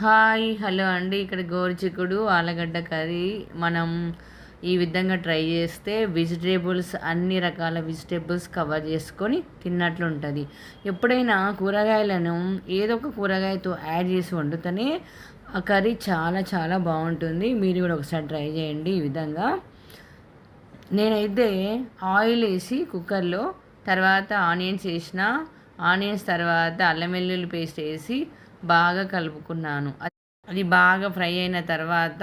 Hi hello అండి. ఇక్కడ గోరుచిక్కుడు ఆలుగడ్డ కర్రీ. మనం ఈ విధంగా ట్రై చేస్తే వెజిటేబుల్స్ అన్ని రకాల వెజిటేబుల్స్ కవర్ చేసుకొని తిన్నట్లు ఉంటుంది. ఎప్పుడైనా కూరగాయలను ఏదో ఒక కూరగాయతో యాడ్ చేసి వండుతూనే ఆ కర్రీ చాలా చాలా బాగుంటుంది. మీరు కూడా ఒకసారి ట్రై చేయండి ఈ విధంగా. నేనైతే ఆయిల్ వేసి కుక్కర్లో తర్వాత ఆనియన్స్ వేసిన ఆనియన్స్ తర్వాత అల్లం వెల్లుల్లి పేస్ట్ వేసి బాగా కలుపుకున్నాను. అది బాగా ఫ్రై అయిన తర్వాత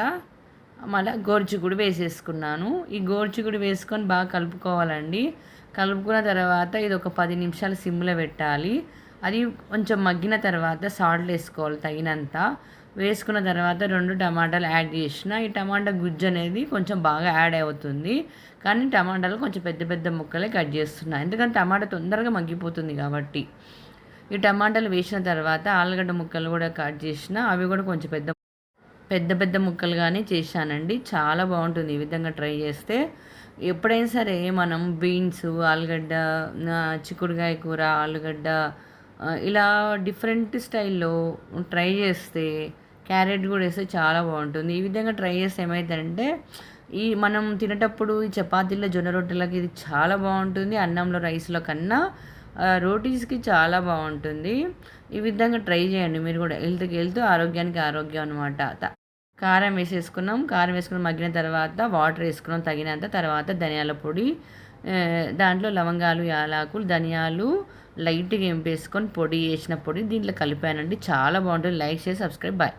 మళ్ళీ గోరుచిక్కుడు వేసేసుకున్నాను. ఈ గోరుచిక్కుడు వేసుకొని బాగా కలుపుకోవాలండి. కలుపుకున్న తర్వాత ఇది ఒక పది నిమిషాలు సిమ్లో పెట్టాలి. అది కొంచెం మగ్గిన తర్వాత సాల్ట్ వేసుకోవాలి తగినంత. వేసుకున్న తర్వాత రెండు టమాటాలు యాడ్ చేసిన. ఈ టమాటా గుజ్జు అనేది కొంచెం బాగా యాడ్ అవుతుంది. కానీ టమాటాలు కొంచెం పెద్ద పెద్ద ముక్కలే కట్ చేస్తున్నాను ఎందుకంటే టమాటా తొందరగా మగ్గిపోతుంది కాబట్టి. ఈ టమాటాలు వేసిన తర్వాత ఆలుగడ్డ ముక్కలు కూడా కట్ చేసిన అవి కూడా కొంచెం పెద్ద పెద్ద పెద్ద ముక్కలు కానీ చేశానండి. చాలా బాగుంటుంది ఈ విధంగా ట్రై చేస్తే. ఎప్పుడైనా సరే మనం బీన్స్ ఆలుగడ్డ చిక్కుడుకాయ కూర ఆలుగడ్డ ఇలా డిఫరెంట్ స్టైల్లో ట్రై చేస్తే క్యారెట్ కూడా వేస్తే చాలా బాగుంటుంది. ఈ విధంగా ట్రై చేస్తే ఏమైందంటే ఈ మనం తినేటప్పుడు ఈ చపాతీలో జొన్న రొట్టెలకి ఇది చాలా బాగుంటుంది. అన్నంలో రైస్లో కన్నా రోటీస్కి చాలా బాగుంటుంది. ఈ విధంగా ట్రై చేయండి మీరు కూడా. హెల్త్కి హెల్త్ ఆరోగ్యానికి ఆరోగ్యం అనమాట కారం వేసేసుకున్నాం. కారం వేసుకుని మగ్గిన తర్వాత వాటర్ వేసుకున్నాం తగినంత తర్వాత ధనియాల పొడి దాంట్లో లవంగాలు యాలాకులు ధనియాలు లైట్గా ఎంపేసుకొని పొడి వేసిన పొడి దీంట్లో కలిపానండి. చాలా బాగుంటుంది. లైక్ చేసి సబ్స్క్రైబ్. బాయ్.